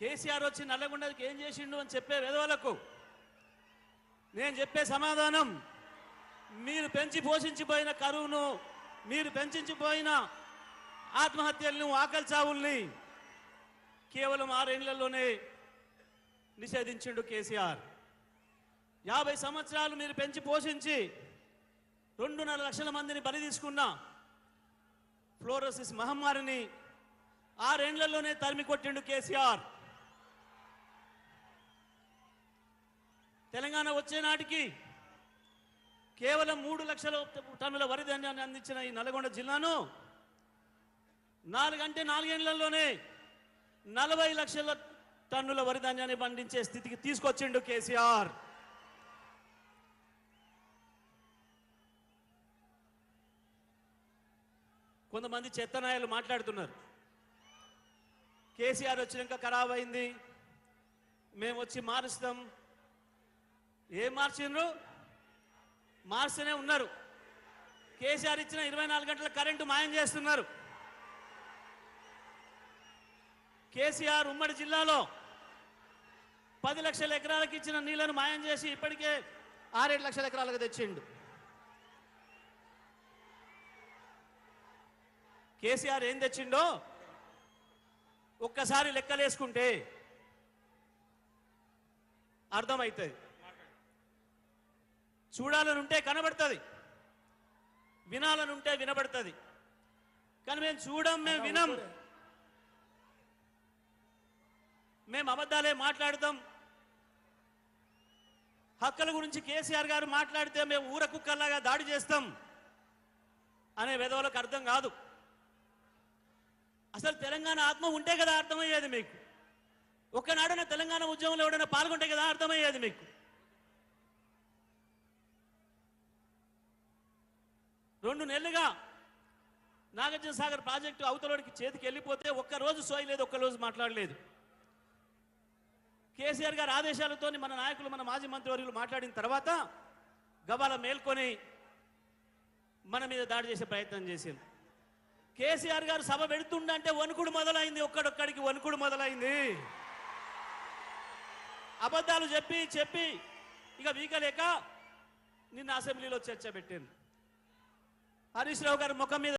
కేసీఆర్ వచ్చి నల్లగొండకి ఏం చేసిండు అని చెప్పే విధవలకు నేను చెప్పే సమాధానం మీరు పెంచి పోషించిపోయిన కరువును మీరు పెంచిపోయిన ఆత్మహత్యలను ఆకలి చావుల్ని కేవలం ఆరేళ్ళలోనే నిషేధించిండు కేసీఆర్. యాభై సంవత్సరాలు మీరు పెంచి పోషించి రెండున్నర లక్షల మందిని బలి తీసుకున్న ఫ్లోరోసిస్ మహమ్మారిని ఆరేండ్లలోనే తరిమి కొట్టిండు కేసీఆర్. తెలంగాణ వచ్చే నాటికి కేవలం మూడు లక్షల టన్నుల వరి ధాన్యాన్ని అందించిన ఈ నల్గొండ జిల్లాను నాలుగంటే నాలుగేళ్ళలోనే నలభై లక్షల టన్నుల వరి ధాన్యాన్ని పండించే స్థితికి తీసుకొచ్చిండు కేసీఆర్. కొంతమంది చెత్తనాయాలు మాట్లాడుతున్నారు. కేసీఆర్ వచ్చినాక ఖరాబ్ అయింది. మేము వచ్చి మారుస్తాం. ఏం మార్చిండ్రు? మార్చనే ఉన్నారు. కేసీఆర్ ఇచ్చిన ఇరవై నాలుగు గంటల కరెంటు మాయం చేస్తున్నారు. కేసీఆర్ ఉమ్మడి జిల్లాలో పది లక్షల ఎకరాలకు ఇచ్చిన నీళ్ళను మాయం చేసి ఇప్పటికే ఆరేడు లక్షల ఎకరాలకు తెచ్చిండు. కేసీఆర్ ఏం తెచ్చిండో ఒక్కసారి లెక్కలేసుకుంటే అర్థమవుతుంది. చూడాలనుంటే కనబడుతుంది. వినాలనుంటే వినబడుతుంది. కానీ మేము చూడం మేము వినం. మేము అబద్ధాలే మాట్లాడతాం. హక్కుల గురించి కేసీఆర్ గారు మాట్లాడితే మేము ఊర కుక్కల్లాగా దాడి చేస్తాం అనే విధవులకు అర్థం కాదు. అసలు తెలంగాణ ఆత్మ ఉంటే కదా అర్థమయ్యేది మీకు. ఒక్కనాడన తెలంగాణ ఉద్యమంలో ఎవడైనా పాల్గొంటే కదా అర్థమయ్యేది మీకు. రెండు నెలలుగా నాగార్జున సాగర్ ప్రాజెక్టు అవతలోడికి చేతికి వెళ్ళిపోతే ఒక్క రోజు సోయలేదు ఒక్క రోజు మాట్లాడలేదు. కేసీఆర్ గారి ఆదేశాలతో మన నాయకులు మన మాజీ మంత్రివర్యులు మాట్లాడిన తర్వాత గబాల మేల్కొని మన మీద దాడి చేసే ప్రయత్నం చేసింది. కేసీఆర్ గారు సభ పెడుతుండంటే వణుకుడు మొదలైంది ఒక్కడొక్కడికి వణుకుడు మొదలైంది. అబద్ధాలు చెప్పి చెప్పి ఇక వీకలేక నిన్న అసెంబ్లీలో చర్చ పెట్టింది. హరీష్ రావు గారి ముఖం మీద